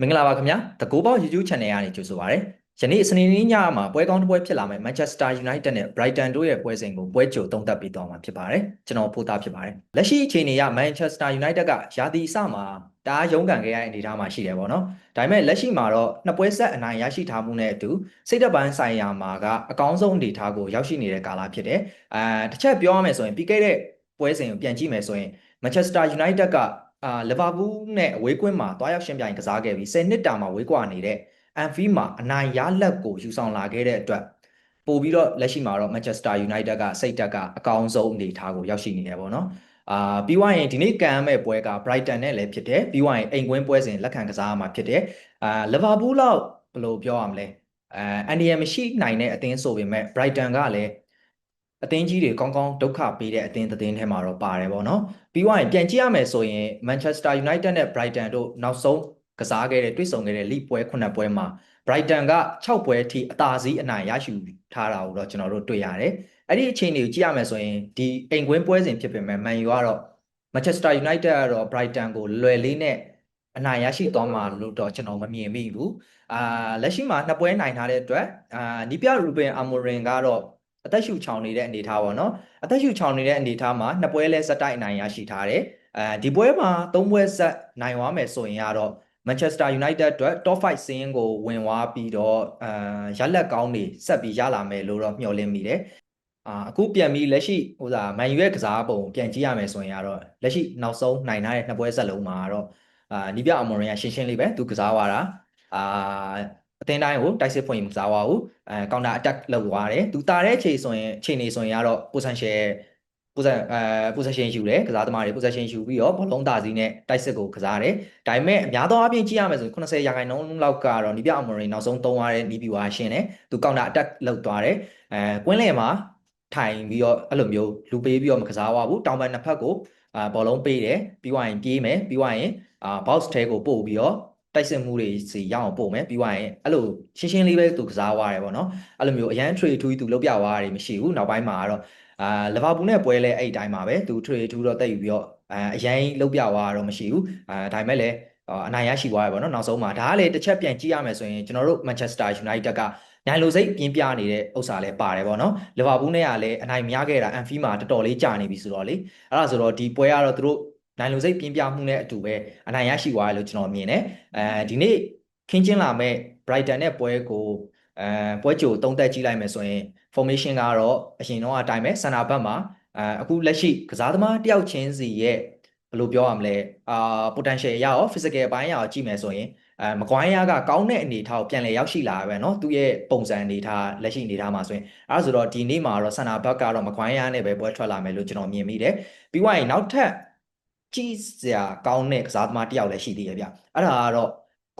မင်္ဂလာပါခင်ဗျာ The Go Ball YouTube Channel ကနေကြိုဆိုပါရစေ။ယနေ့စနေနေ့ညမှာပွဲကောင်းတစ်ပွဲဖြစ်လာမယ် Manchester United နဲ့ Brighton တို့ရဲ့ပွဲစဉ်ကိုပွဲကြိုသုံးသပ်ပေးသွားမှာဖြစ်ပါတယ်။ကျွန်တော်ဖိုးသားဖြစ်ပါတယ်။လက်ရှိအခြေအနေက Manchester United ကရာသီအစမှာတအားရုန်းကန်ခဲ့ရတဲ့အနေအထားမှာရှိတယ်ပေါ့နော်။ဒါပေမဲ့လက်ရှိမှာတော့နှစ်ပွဲဆက်အနိုင်ရရှိထားမှုနဲ့အတူစိတ်သက်ပိုင်းဆိုင်ရာမှာကအကောင်းဆုံးအနေအထားကိုရောက်ရှိနေတဲ့ကာလဖြစ်တယ်။အဲတစ်ချက်ပြောရမယ်ဆိုရင်ပြီးခဲ့တဲ့ပွဲစဉ်ကိုပြန်ကြည့်မယ်ဆိုရင် Manchester United က အာလီဗာပူးနဲ့အဝေးကွင်းမှာတွားရောက်ရှင်ပြိုင်ကစားခဲ့ပြီး10နှစ်တာမှာဝေးကွာနေတဲ့အန်ဖီမှာအနိုင်ရလက်ကိုယူဆောင်လာခဲ့တဲ့အတွက်ပို့ပြီးတော့လက်ရှိမှာတော့ Manchester United ကစိတ်တက်ကအကောင်းဆုံးအနေအထားကိုရောက်ရှိနေတယ်ပေါ့နော်အာပြီးွားရင်ဒီနေ့ကန်မဲ့ပွဲက Brighton နဲ့လည်းဖြစ်တယ်ပြီးွားရင်အိမ်ကွင်းပွဲစဉ်လက်ခံကစားမှာဖြစ်တယ်အာလီဗာပူးလောက်ဘယ်လိုပြောရမလဲအဲအန်ဒီယမ်မရှိနိုင်တဲ့အသင်းဆိုပေမဲ့ Brighton ကလည်း အသင်းကြီးတွေကောင်းကောင်းဒုက္ခပေးတဲ့အသင်းသတင်းထဲမှာတော့ပါတယ်ပေါ့နော်ပြီးွားရင်ပြန်ကြည့်ရမယ်ဆိုရင် Manchester United နဲ့ Brighton တို့နောက်ဆုံးကစားခဲ့တဲ့တွေ့ဆုံခဲ့တဲ့ League ပွဲ9ပွဲမှာ Brighton က6ပွဲအထိအသာစီးအနိုင်ရရှိထားတာကိုတော့ကျွန်တော်တို့တွေ့ရတယ်အဲ့ဒီအခြေအနေကိုကြည့်ရမယ်ဆိုရင်ဒီအိမ်ကွင်းပွဲစဉ်ဖြစ်ပေမဲ့ Man U ကတော့ Manchester United ကတော့ Brighton ကိုလွယ်လေးနဲ့အနိုင်ရရှိသွားမှာလို့တော့ကျွန်တော်မမြင်မိဘူးအာလက်ရှိမှာနှစ်ပွဲနိုင်ထားတဲ့အတွက်အာနီးပြ Ruben Amorim ကတော့ အသက်ရှူချောင်နေတဲ့အနေအထားပေါ့နော်အသက်ရှူချောင်နေတဲ့အနေအထားမှာနှစ်ပွဲလဲစတိုက်အနိုင်ရရှိထားတယ်အဲဒီပွဲမှာသုံးပွဲဆက်နိုင်သွားမယ်ဆိုရင်ကတော့ Manchester United အတွက် top 5စင်းကိုဝင်သွားပြီးတော့အာရလက်ကောင်းတွေဆက်ပြီးရလာမယ်လို့တော့မျှော်လင့်မိတယ်အာအခုပြန်ပြီးလက်ရှိဟိုစားမန်ယူရဲ့ကစားပုံပြန်ကြည့်ရမယ်ဆိုရင်ကတော့လက်ရှိနောက်ဆုံးနိုင်ထားတဲ့နှစ်ပွဲဆက်လုံးမှာတော့အာနီးပြအမော်ရင်ကရှင်းရှင်းလေးပဲသူကစားသွားတာအာ အသင်းတိုင်းကိုတိုက်စစ်ဖွင့်မစားပါဘူးအဲကောင်တာအတက်လုပ်သွားတယ်သူတာတဲ့အခြေဆိုရင်အခြေအနေဆိုရင်ကတော့ potential ပိုစအဲ possession ယူတယ်ကစားသမားတွေ possession ယူပြီးတော့ဘောလုံးတာစီနဲ့တိုက်စစ်ကိုကစားတယ်ဒါပေမဲ့အများသောအားဖြင့်ကြည့်ရမယ်ဆိုရင်80ရာခိုင်နှုန်းလောက်ကတော့နီးပြအမေရိနောက်ဆုံးသုံးရတဲ့နီးပြွာရှင်းတယ်သူကောင်တာအတက်လုပ်သွားတယ်အဲကွင်းလယ်မှာထိုင်ပြီးတော့အဲ့လိုမျိုးလူပေးပြီးတော့မကစားပါဘူးတောင်ပန်နှစ်ဖက်ကိုအာဘောလုံးပေးတယ်ပြီးွားရင်ပြေးမယ်ပြီးွားရင်အာ box ထဲကိုပို့ပြီးတော့ တိုက်စစ်မှုတွေစီရအောင်ပို့မယ်ပြီးွားရင်အဲ့လိုရှင်းရှင်းလေးပဲသူကစားသွားတယ်ပေါ့နော်အဲ့လိုမျိုးအရန် trade ထူးသူလောက်ပြသွားတယ်မရှိဘူးနောက်ပိုင်းမှာတော့အာလီဗာပူးနဲ့ပွဲလဲအဲ့အတိုင်းပါပဲသူ trade ထူးတော့တက်ယူပြီးတော့အာအရင်လောက်ပြသွားတော့မရှိဘူးအာဒါပေမဲ့လည်းအနိုင်ရရှိသွားရပါတော့နောက်ဆုံးမှာဒါကလည်းတစ်ချက်ပြန်ကြည့်ရမယ်ဆိုရင်ကျွန်တော်တို့ Manchester United ကနိုင်လိုစိတ်ပြင်းပြနေတဲ့ဥစ္စာလည်းပါတယ်ပေါ့နော်လီဗာပူးနဲ့ကလည်းအနိုင်မရခဲ့တာအန်ဖီမှာတော်တော်လေးကြာနေပြီဆိုတော့လေအဲ့ဒါဆိုတော့ဒီပွဲကတော့သူတို့ နိုင်လုံစိတ်ပြင်းပြမှုနဲ့အတူပဲအနိုင်ရရှိသွားတယ်လို့ကျွန်တော်မြင်တယ်အဲဒီနေ့ခင်းချင်းလာမဲ့ Brighton နဲ့ပွဲကိုအဲပွဲကြိုသုံးသက်ကြည့်လိုက်မယ်ဆိုရင် formation ကတော့အရင်တော့အတိုင်းပဲစန္ဒဘက်မှာအဲအခုလက်ရှိကစားသမားတယောက်ချင်းစီရဲ့ဘယ်လိုပြောရမလဲအာ potential ရရော physical ဘိုင်းရအောင်ကြည့်မယ်ဆိုရင်အဲမကွိုင်းရကကောင်းတဲ့အနေထားကိုပြန်လည်ရောက်ရှိလာပဲเนาะသူ့ရဲ့ပုံစံအနေထားလက်ရှိအနေထားမှာဆိုရင်အဲဒါဆိုတော့ဒီနေ့မှာတော့စန္ဒဘက်ကတော့မကွိုင်းရနဲ့ပဲပွဲထွက်လာမယ်လို့ကျွန်တော်မြင်မိတယ်ပြီးွားရင်နောက်ထပ် ကြည့်စရာကောင်းတဲ့ကစားသမားတယောက်လည်းရှိသေးတယ်ဗျအဲ့ဒါကတော့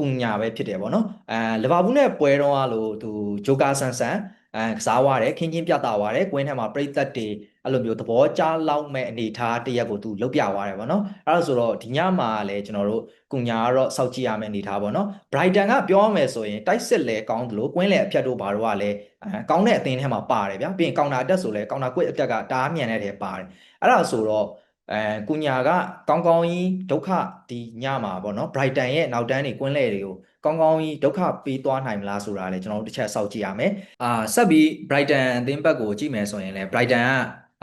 ကုညာပဲဖြစ်တယ်ပေါ့နော်အဲလီဗာပူးနဲ့ပွဲတော့အလို့သူဂျိုကာဆန်ဆန်အဲကစားသွားတယ်ခင်းချင်းပြတာသွားတယ်ကွင်းထဲမှာပြိသက်တွေအဲ့လိုမျိုးသဘောကျလောက်မဲ့အနေထားတရက်ကိုသူလုတ်ပြသွားတယ်ပေါ့နော်အဲ့ဒါဆိုတော့ဒီညမှာလည်းကျွန်တော်တို့ကုညာကတော့စောက်ကြည့်ရမယ့်အနေထားပေါ့နော် Brighton ကပြောရမယ်ဆိုရင်တိုက်စစ်လဲကောင်းသလိုကွင်းလဲအဖြတ်တို့ဘာတို့ကလည်းအဲကောင်းတဲ့အသင်းထဲမှာပါတယ်ဗျာပြီးရင်ကောင်တာအတက်ဆိုလဲကောင်တာကွစ်အတက်ကတားမြန်တဲ့ထဲပါတယ်အဲ့ဒါဆိုတော့ အဲကုညာကကောင်းကောင်းကြီးဒုက္ခဒီညမှာပေါ့နော် Brighton ရဲ့နောက်တန်းတွေကွင်းလဲတွေကိုကောင်းကောင်းကြီးဒုက္ခပေးသွားနိုင်မလားဆိုတာလည်းကျွန်တော်တို့တစ်ချက်စောင့်ကြည့်ရမယ်အာဆက်ပြီး Brighton အသင်းဘက်ကိုကြည့်မယ်ဆိုရင်လည်း Brighton က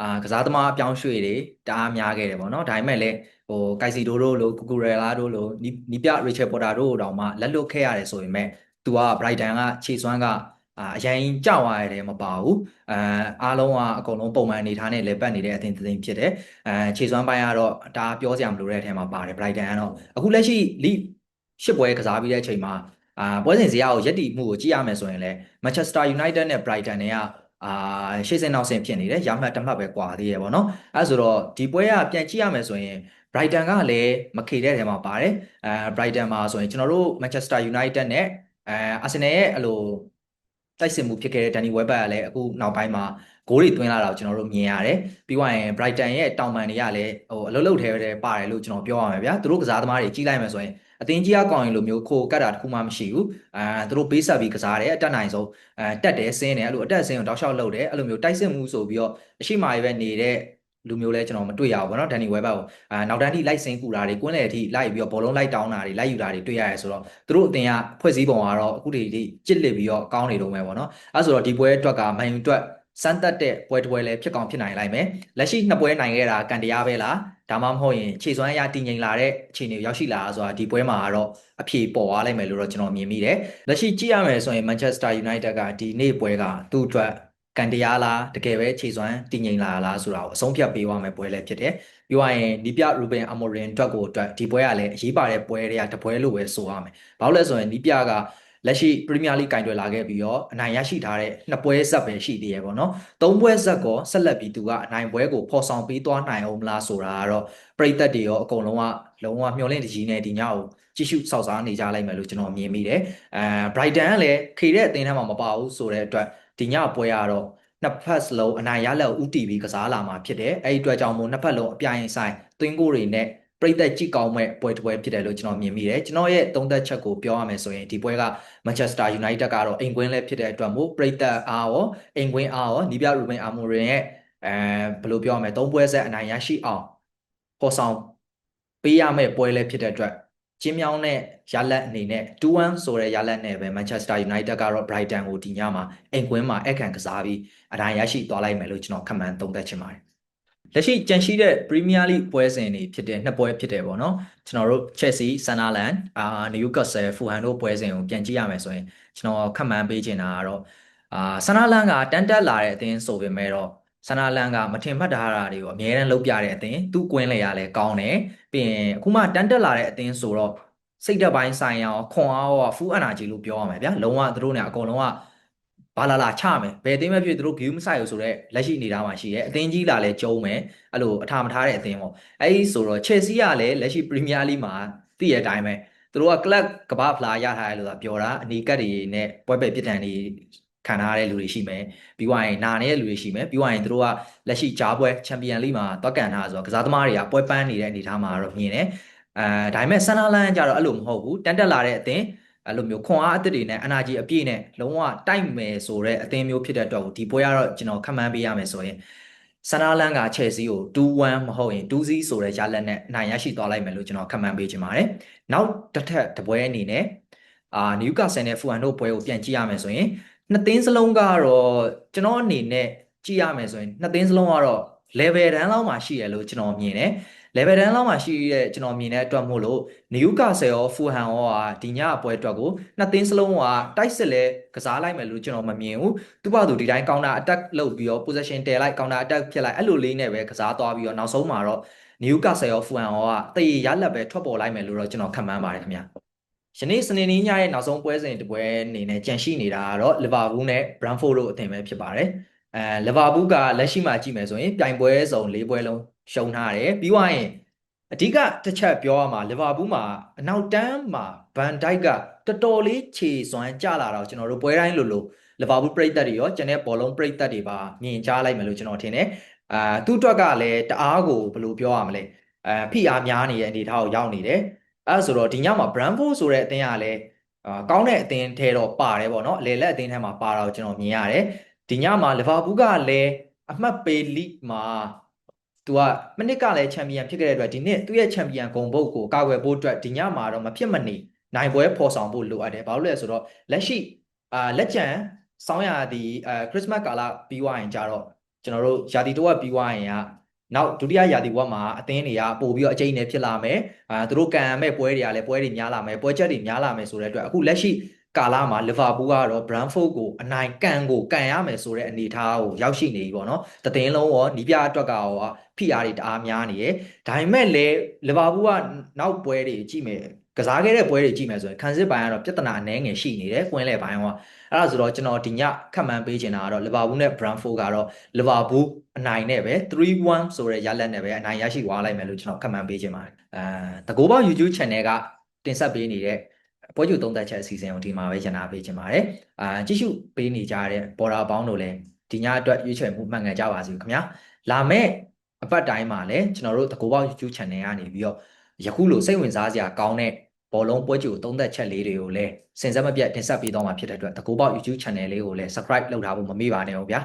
အာကစားသမားအပြောင်းရွှေ့တွေတအားများခဲ့တယ်ပေါ့နော်ဒါပေမဲ့လည်းဟိုကိုက်စီဒိုတို့လိုကူကူရလာတို့လိုနီးပြ Richard Potter တို့တောင်မှလက်လွတ်ခဲ့ရတယ်ဆိုရင်မဲ့သူက Brighton ကခြေစွမ်းက အာအရင်ကြောက်ရတဲ့မပါဘူးအဲအားလုံးကအကုန်လုံးပုံမှန်အနေထားနဲ့လေပတ်နေတဲ့အသင်းတစ်သင်းဖြစ်တယ်အဲခြေစွမ်းပိုင်းကတော့ဒါပြောစရာမလိုတဲ့အထက်မှာပါတယ် Brighton ကတော့အခုလက်ရှိ League ရှစ်ပွဲကစားပြီးတဲ့အချိန်မှာအာပွဲစဉ်ဇယားကိုရက်တီမှုကိုကြည့်ရမယ်ဆိုရင်လည်း Manchester United နဲ့ Brighton တွေကအာရှေ့စင်နောက်စင်ဖြစ်နေတယ်ရမှတ်တစ်မှတ်ပဲကွာသေးရပေါ့နော်အဲဆိုတော့ဒီပွဲကပြန်ကြည့်ရမယ်ဆိုရင် Brighton ကလည်းမခေတဲ့ထဲမှာပါတယ်အဲ Brighton မှာဆိုရင်ကျွန်တော်တို့ Manchester United နဲ့အဲ Arsenal ရဲ့အလို တိုက်စစ်မှုဖြစ်ခဲ့တဲ့ဒန်နီဝဲဘတ်ကလည်းအခုနောက်ပိုင်းမှာဂိုးတွေသွင်းလာတာကိုကျွန်တော်တို့မြင်ရတယ်ပြီးသွားရင် Brighton ရဲ့တောင်ပန်တွေကလည်းဟိုအလုတ်လုတ်ထဲထဲပါတယ်လို့ကျွန်တော်ပြောရမှာဗျာသူတို့ကစားသမားတွေကြီးလိုက်မယ်ဆိုရင်အသင်းကြီးကကောင်းရင်လိုမျိုးခိုကတ်တာတခုမှမရှိဘူးအာသူတို့ဘေးဆက်ပြီးကစားတယ်အတက်နိုင်ဆုံးအဲတက်တယ်ဆင်းတယ်အဲ့လိုအတက်ဆင်းကိုတောက်လျှောက်လုပ်တယ်အဲ့လိုမျိုးတိုက်စစ်မှုဆိုပြီးတော့အရှိမာတွေပဲနေတဲ့ လူမျိုးလဲကျွန်တော်မတွေ့ရဘူးဗောနော်ဒန်နီဝဲဘတ်ကိုအာနောက်တန်းထိလိုက်စင်းကူတာတွေကွင်းလေအထိလိုက်ပြီးတော့ဘောလုံးလိုက်တောင်းတာတွေလိုက်ယူတာတွေတွေ့ရတယ်ဆိုတော့သူတို့အတင်ကဖွဲ့စည်းပုံကတော့အခုတည်းထိကြစ်လစ်ပြီးတော့ကောင်းနေတော့မယ်ဗောနော်အဲဆိုတော့ဒီပွဲအတွက်ကမန်ယူအတွက်စမ်းသက်တဲ့ပွဲတစ်ပွဲလည်းဖြစ်ကောင်းဖြစ်နိုင်လိုက်မယ်လက်ရှိနှစ်ပွဲနိုင်ခဲ့တာကန်တရားပဲလားဒါမှမဟုတ်ရင်ခြေစွမ်းအရာတည်ငြိမ်လာတဲ့အခြေအနေကိုရောက်ရှိလာတာဆိုတာဒီပွဲမှာကတော့အဖြေပေါ်သွားလိုက်မယ်လို့တော့ကျွန်တော်မြင်မိတယ်လက်ရှိကြည့်ရမယ်ဆိုရင် Manchester United ကဒီနေ့ပွဲကသူ့အတွက် ကန်တရားလားတကယ်ပဲခြေစွမ်းတည်ငြိမ်လာလားဆိုတာကိုအဆုံးဖြတ်ပေးသွားမယ်ပွဲလည်းဖြစ်တယ်ပြောရရင်နီးပြရူဘင်အမိုရင်အတွက်ကိုအတွက်ဒီပွဲကလည်းအရေးပါတဲ့ပွဲတွေကတပွဲလို့ပဲဆိုရမယ်ဘာလို့လဲဆိုရင်နီးပြကလက်ရှိပရီးမီးယားလိဂ်ကင်တွယ်လာခဲ့ပြီးတော့အနိုင်ရရှိထားတဲ့နှစ်ပွဲဆက်ပဲရှိသေးရပေါ့နော်။သုံးပွဲဆက်ကောဆက်လက်ပြီးသူကအနိုင်ပွဲကိုဖော်ဆောင်ပေးသွားနိုင်အောင်မလားဆိုတာကတော့ပရိသတ်တွေရောအကုန်လုံးကလုံးဝမျှော်လင့်တကြီးနဲ့ဒီညကိုကြည့်ရှုစောင့်စားနေကြလိုက်မယ်လို့ကျွန်တော်မြင်မိတယ်။အဲ Brighton ကလည်းခေတဲ့အသင်းထဲမှာမပါဘူးဆိုတဲ့အတွက် ဒီညပွဲကတော့နှစ်ဖက်စလုံးအနိုင်ရလက်ဥတီပြီးကစားလာမှာဖြစ်တယ်။အဲဒီအတွက်ကြောင့်မို့နှစ်ဖက်လုံးအပြိုင်ဆိုင်သွင်းကိုတွေနဲ့ပြိသက်ကြည့်ကောင်းမဲ့ပွဲတစ်ပွဲဖြစ်တယ်လို့ကျွန်တော်မြင်မိတယ်ကျွန်တော်ရဲ့သုံးသက်ချက်ကိုပြောရမယ်ဆိုရင်ဒီပွဲက Manchester United ကတော့အိမ်ကွင်းလည်းဖြစ်တဲ့အတွက်မို့ပြိသက်အားရောအိမ်ကွင်းအားရောနီးပြရူဘင်အာမိုရင်ရဲ့အဲဘယ်လိုပြောရမလဲသုံးပွဲဆက်အနိုင်ရရှိအောင်ပေါ်ဆောင်ပေးရမယ့်ပွဲလည်းဖြစ်တဲ့အတွက် ကျင်းမြောင်းတဲ့ရလက်အနေနဲ့2-1ဆိုတဲ့ရလက်နဲ့ပဲ Manchester United ကတော့ Brighton ကိုဒီညမှာအိမ်ကွင်းမှာအခန့်ကစားပြီးအနိုင်ရရှိသွားလိုက်မယ်လို့ကျွန်တော်ခန့်မှန်းသုံးသပ်ချင်ပါတယ်လက်ရှိကြန့်ရှိတဲ့ Premier League ပွဲစဉ်တွေဖြစ်တဲ့နှစ်ပွဲဖြစ်တယ်ပေါ့နော်ကျွန်တော်တို့ Chelsea, Sunderland, အာ Newcastle, Fulham တို့ပွဲစဉ်ကိုပြန်ကြည့်ရမယ်ဆိုရင်ကျွန်တော်ခန့်မှန်းပေးချင်တာကတော့အာ Sunderland ကတန်းတက်လာတဲ့အသင်းဆိုပေမဲ့တော့ Sunderland ကမထင်မှတ်ထားတာတွေကိုအများအားလုပ်ပြတဲ့အသင်းသူ့ကွင်းလေရလဲကောင်းတယ် ပြီးရင်အခုမှတန်းတက်လာတဲ့အသင်းဆိုတော့စိတ်ဓာတ်ပိုင်းဆိုင်ရာခွန်အားရော full energy လို့ပြောရမယ်ဗျာလုံးဝသူတို့ ਨੇ အကုန်လုံးကဘာလာလာချမယ်ဘယ်အသင်းပဲဖြစ်သူတို့ view မဆိုင်ဘူးဆိုတော့လက်ရှိအနေထားမှာရှိတယ်အသင်းကြီးလာလဲကျုံးမယ်အဲ့လိုအထာမထားတဲ့အသင်းပေါ့အဲ့ဒီဆိုတော့ Chelsea ကလည်းလက်ရှိ Premier League မှာသိရတဲ့အတိုင်းပဲသူတို့က club ကမ္ဘာဖလားရထားတယ်လို့သာပြောတာအနီကတ်တွေနဲ့ပွဲပဲပြစ်ဒဏ်တွေ ခံထားတဲ့လူတွေရှိမယ်ပြီးွားရင်နာနေတဲ့လူတွေရှိမယ်ပြီးွားရင်သူတို့ကလက်ရှိဂျားပွဲချန်ပီယံလိမှာတွက်ကန်ထားဆိုတော့ကစားသမားတွေကပွဲပန်းနေတဲ့အနေအထားမှာတော့မြင်တယ်အဲဒါပေမဲ့ဆန်နာလန်ကျတော့အဲ့လိုမဟုတ်ဘူးတန်တက်လာတဲ့အသင်းအဲ့လိုမျိုးခွန်အားအသစ်တွေနဲ့ energy အပြည့်နဲ့လုံးဝတိုက်မယ်ဆိုတဲ့အသင်းမျိုးဖြစ်တဲ့အတွက်ဒီပွဲကတော့ကျွန်တော်ခန့်မှန်းပေးရမယ်ဆိုရင်ဆန်နာလန်က Chelsea ကို2-1မဟုတ်ရင်2-0ဆိုတဲ့ရလက်နဲ့နိုင်ရရှိသွားလိုက်မယ်လို့ကျွန်တော်ခန့်မှန်းပေးချင်ပါတယ်နောက်တစ်ထပ်တပွဲအနေနဲ့အာနယူကာဆယ်နဲ့ဖူဟန်တို့ပွဲကိုပြန်ကြည့်ရမယ်ဆိုရင် နှစ်သင်းစလုံးကတော့ကျွန်တော်အနေနဲ့ကြည့်ရမယ်ဆိုရင်နှစ်သင်းစလုံးကတော့ level တန်းလောက်မှာရှိရလို့ကျွန်တော်မြင်တယ် level တန်းလောက်မှာရှိတဲ့ကျွန်တော်မြင်တဲ့အတွက်မို့လို့ Newcastle ရော Fulham ရောဟာဒီညပွဲအတွက်ကိုနှစ်သင်းစလုံးကတိုက်စစ်လဲကစားလိုက်မယ်လို့ကျွန်တော်မမြင်ဘူးသူ့ဘာသူဒီတိုင်း counter attack လုပ်ပြီးတော့ possession တည်လိုက် counter attack ဖြစ်လိုက်အဲ့လိုလေးနဲ့ပဲကစားသွားပြီးတော့နောက်ဆုံးမှာတော့ Newcastle ရော Fulham ရောကတရေရလက်ပဲထွက်ပေါ်လိုက်မယ်လို့တော့ကျွန်တော်ခန့်မှန်းပါတယ်ခင်ဗျာ ယနေ့စနေနေ့ညရဲ့နောက်ဆုံးပွဲစဉ်တစ်ပွဲအနေနဲ့ကြန့်ရှိနေတာကတော့လီဗာပူးနဲ့ဘရန်ဖို့တို့အသင်းပဲဖြစ်ပါတယ်။အဲလီဗာပူးကလက်ရှိမှာကြည့်မယ်ဆိုရင်ပြိုင်ပွဲစုံ၄ပွဲလုံးရှုံးထားတယ်။ပြီးသွားရင်အဓိကတစ်ချက်ပြောရမှာလီဗာပူးမှာအနောက်တန်းမှာဗန်ဒိုက်ကတော်တော်လေးခြေစွမ်းကျလာတော့ကျွန်တော်တို့ပွဲတိုင်းလိုလိုလီဗာပူးပရိသတ်တွေရောကျန်တဲ့ဘောလုံးပရိသတ်တွေပါမြင်ကြားလိုက်မယ်လို့ကျွန်တော်ထင်တယ်။အာသူ့အတွက်ကလည်းတအားကိုဘယ်လိုပြောရမလဲ။အဲဖိအားများနေတဲ့အနေအထားကိုရောက်နေတယ်။ အဲဆိုတော့ဒီညမှာ Brandford ဆိုတဲ့အသင်းကလည်းအာကောင်းတဲ့အသင်းထဲတော့ပါတယ်ပေါ့နော်အလေလက်အသင်းထဲမှာပါတော့ကျွန်တော်မြင်ရတယ်ဒီညမှာလီဗာပူးကလည်းအမှတ်ပေးလိမှာသူကမနစ်ကလည်းချန်ပီယံဖြစ်ခဲ့တဲ့အတွက်ဒီနှစ်သူ့ရဲ့ချန်ပီယံဂုဏ်ပုတ်ကိုကာကွယ်ဖို့အတွက်ဒီညမှာတော့မဖြစ်မနေနိုင်ပွဲဖော်ဆောင်ဖို့လိုအပ်တယ်ဘာလို့လဲဆိုတော့လက်ရှိအာလက်ကျန်စောင်းရသည်အဲခရစ်စမတ်ကာလပြီးွားရင်ကြတော့ကျွန်တော်တို့ယာတီတိုးကပြီးွားရင်က နောက်ဒုတိယရာသီဘဝမှာအသင်းတွေကပို့ပြီးတော့အကျိန်းနဲ့ဖြစ်လာမယ်အာသူတို့ကန်မဲ့ပွဲတွေကလည်းပွဲတွေများလာမယ်ပွဲချက်တွေများလာမယ်ဆိုတဲ့အတွက်အခုလက်ရှိကာလာမှာလီဗာပူးကတော့ Brentford ကိုအနိုင်ကန်ကိုကန်ရမယ်ဆိုတဲ့အနေအထားကိုရောက်ရှိနေပြီပေါ့နော်တသိန်းလုံးရောနီးပြအတွက်ကရော PR တွေတအားများနေရယ်ဒါပေမဲ့လည်းလီဗာပူးကနောက်ပွဲတွေကြည့်မယ် ကစားခဲ့တဲ့ပွဲတွေကြည့်မယ်ဆိုရင်ခံစစ်ပိုင်းကတော့ပြဿနာအနည်းငယ်ရှိနေတယ်ကွင်းလယ်ပိုင်းကအဲ့ဒါဆိုတော့ကျွန်တော်ဒီညခက်မှန်းပေးချင်တာကတော့လီဗာပူးနဲ့ Brentford ကတော့လီဗာပူးအနိုင်နဲ့ပဲ3-1ဆိုတဲ့ရလဒ်နဲ့ပဲအနိုင်ရရှိသွားလိုက်မယ်လို့ကျွန်တော်ခက်မှန်းပေးချင်ပါတယ်အဲတကိုးပေါ YouTube channel ကတင်ဆက်ပေးနေတဲ့ပွဲကျူသုံးသက်ချက်အစီအစဉ်ကိုဒီမှာပဲရနာပေးချင်ပါတယ်အာကြည့်ရှုပေးနေကြတဲ့ပေါ်တာပေါင်းတို့လည်းဒီညအတွက်ရွေးချယ်မှုမှန်ကန်ကြပါစေခင်ဗျာလာမယ့်အပတ်တိုင်းမှာလည်းကျွန်တော်တို့တကိုးပေါ YouTube channel ကနေပြီးတော့ ယခုလိုစိတ်ဝင်စားစရာကောင်းတဲ့ဘောလုံးပွဲကြိုသုံးသက်ချက်လေးတွေကိုလည်းစင်စက်မပြတ်တင်ဆက်ပေးသွားမှာဖြစ်တဲ့အတွက်တကူပေါက် YouTube channel လေးကိုလည်း subscribe လုပ်ထားဖို့မမေ့ပါနဲ့ဟုတ်ဗျာ